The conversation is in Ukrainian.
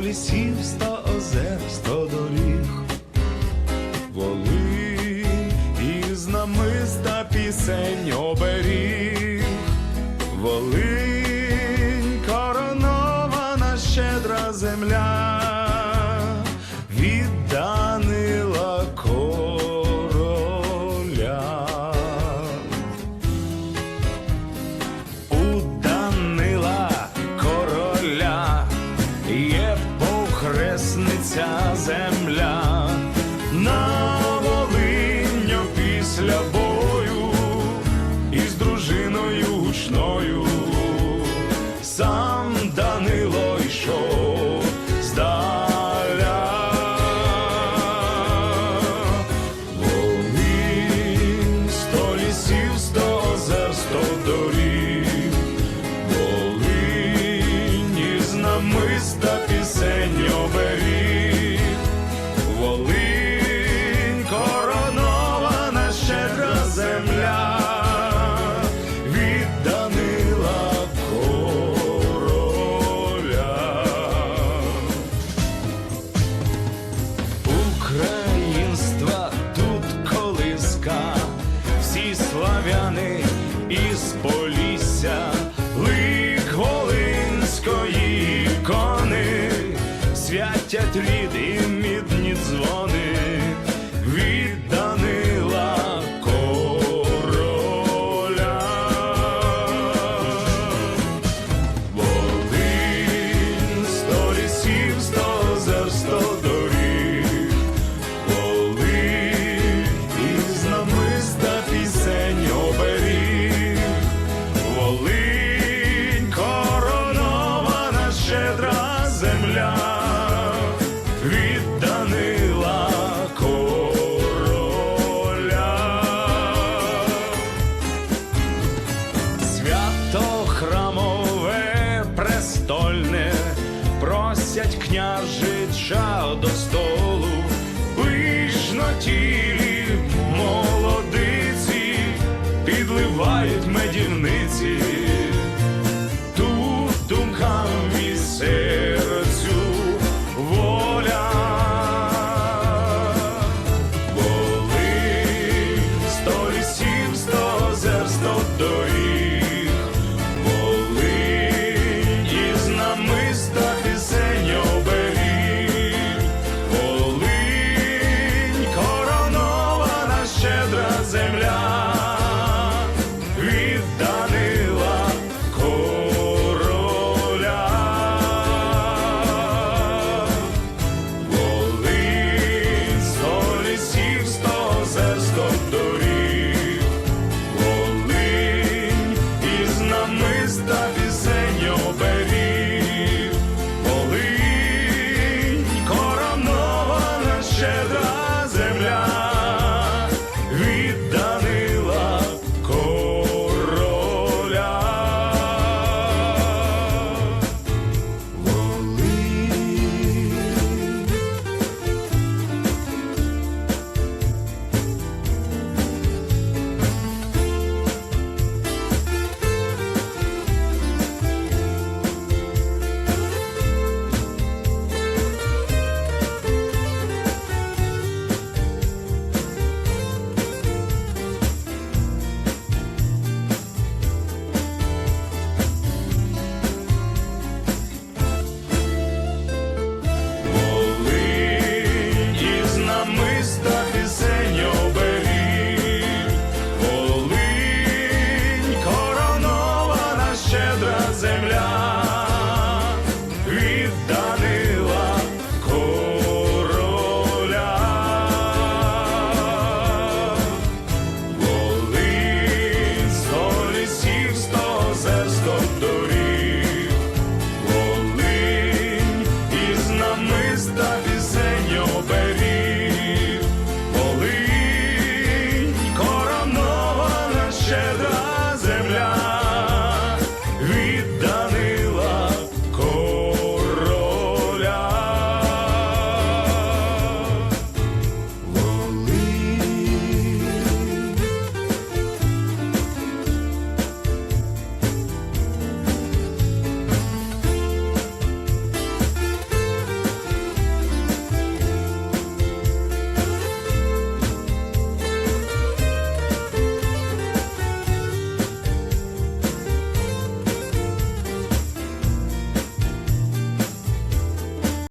лісів, сто озер, сто доріг, воли і знамиста пісень оберіг, воли коронована щедра земля. Від чистять ріди. княжича до столу, пишно тілі, молодиці, підливають медівниці.